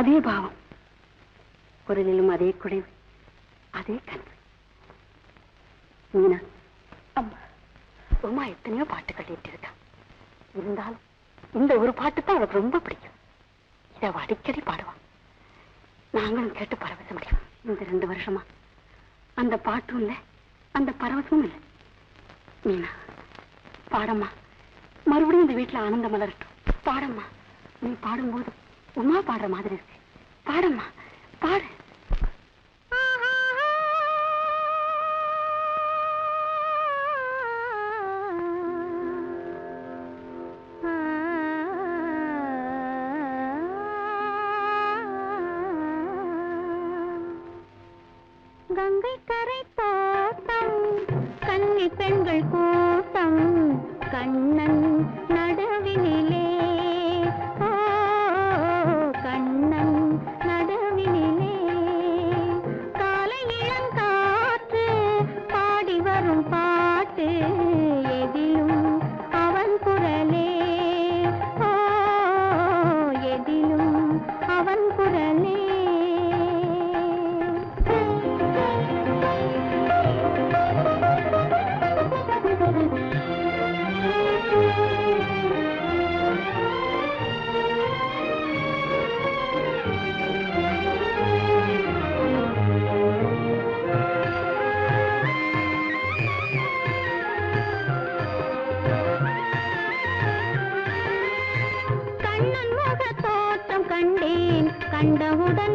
அதே பாவம். குரலிலும் அதே குடைவு அதே கனவு. மீனா அம்மா உமா எத்தனையோ பாட்டு கட்டிட்டு இருக்கான் இருந்தாலும் இந்த ஒரு பாட்டு தான் அவளுக்கு ரொம்ப பிடிக்கும். இதை அடிக்கடி பாடுவான் நாங்களும் கேட்டு பரவச முடியும் இந்த ரெண்டு வருஷமா. அந்த பாட்டும் இல்லை அந்த பரவசமும் இல்லை. மீனா பாடம்மா. மறுபடியும் இந்த வீட்டில் ஆனந்தம் மலரட்டும். பாடம்மா நீ பாடும்போது உமா பாடுற மாதிரி இருக்கு. பாடம்மா. பாடு. கண்டேன் கண்டவுடன்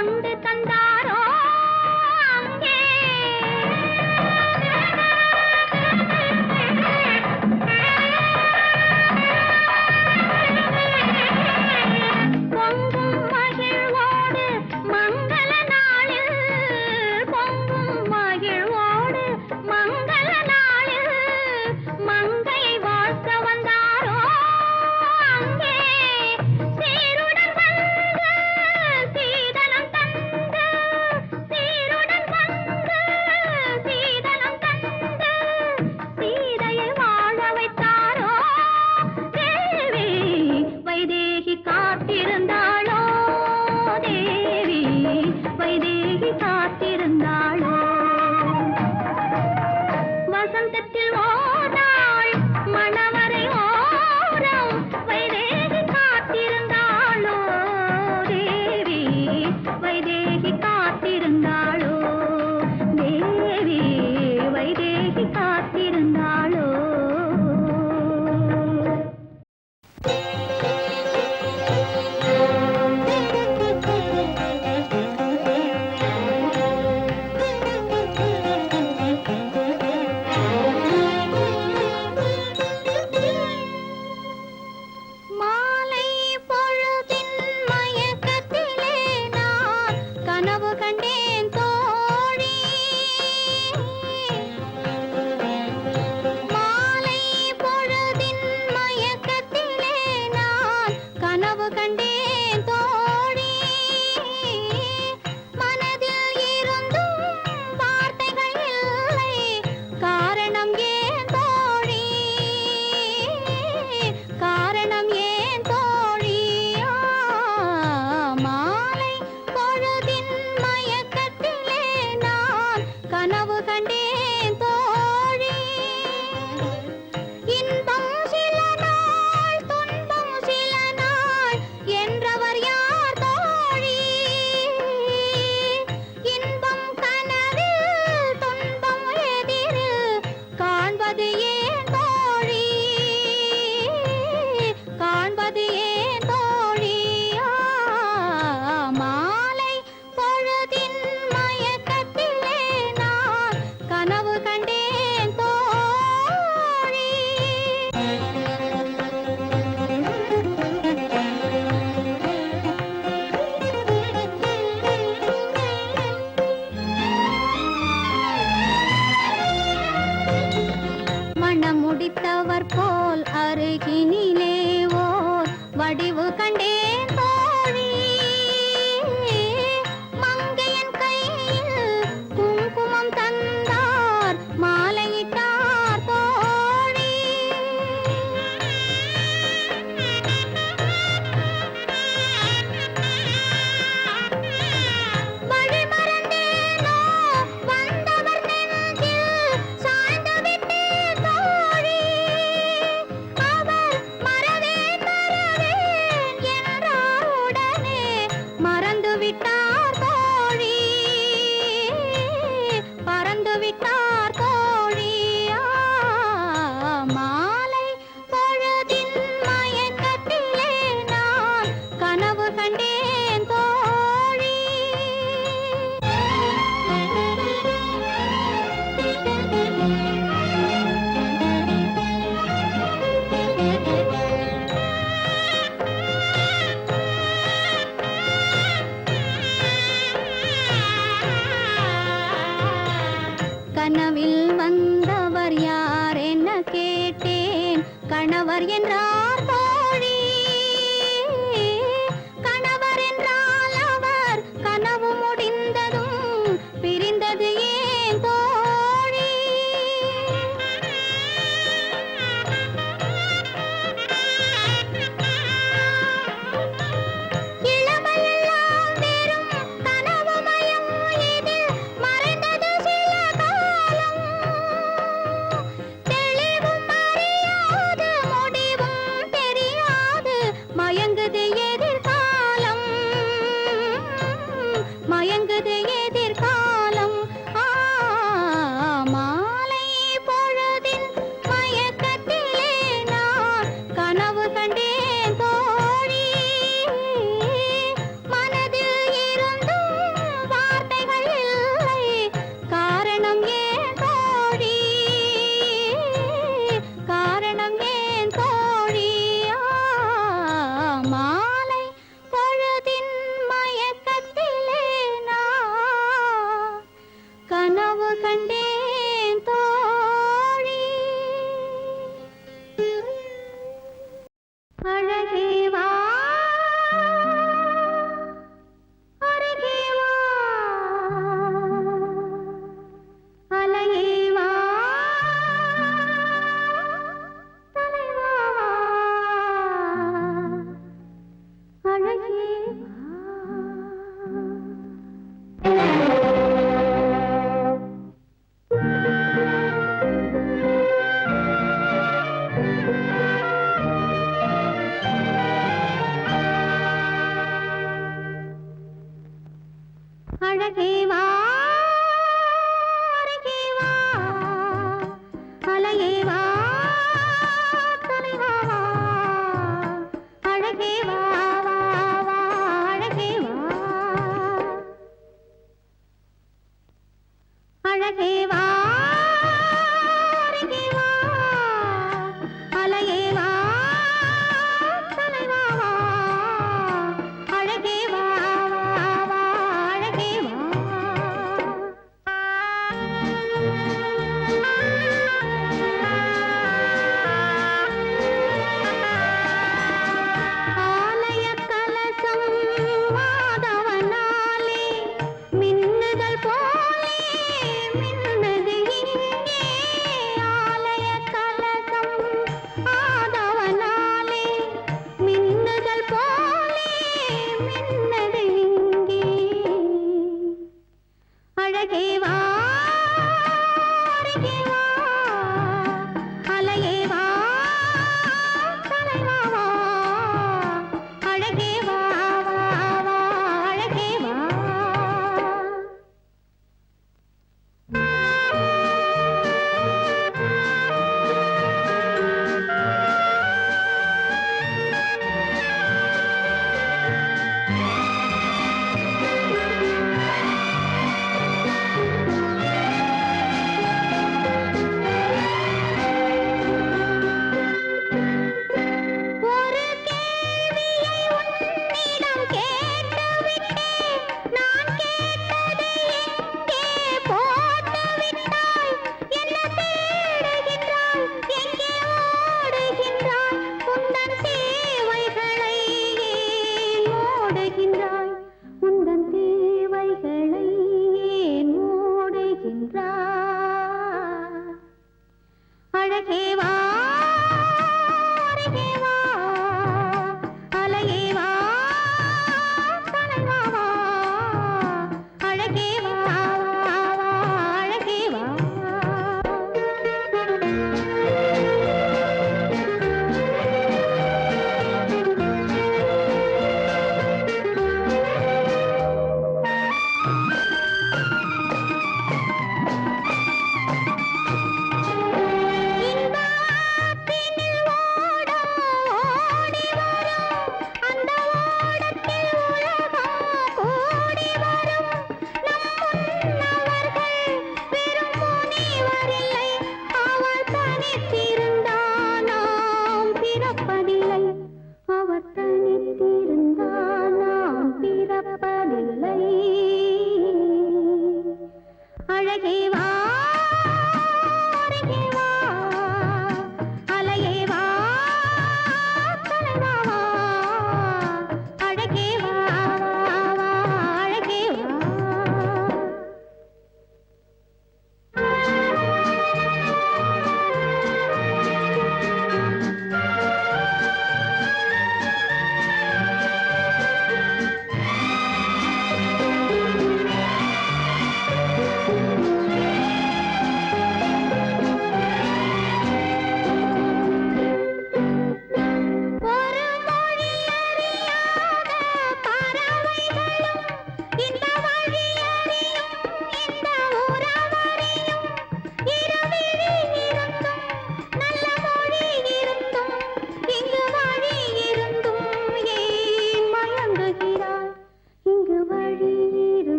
கொண்டு தந்தாரோ. ஆடி थी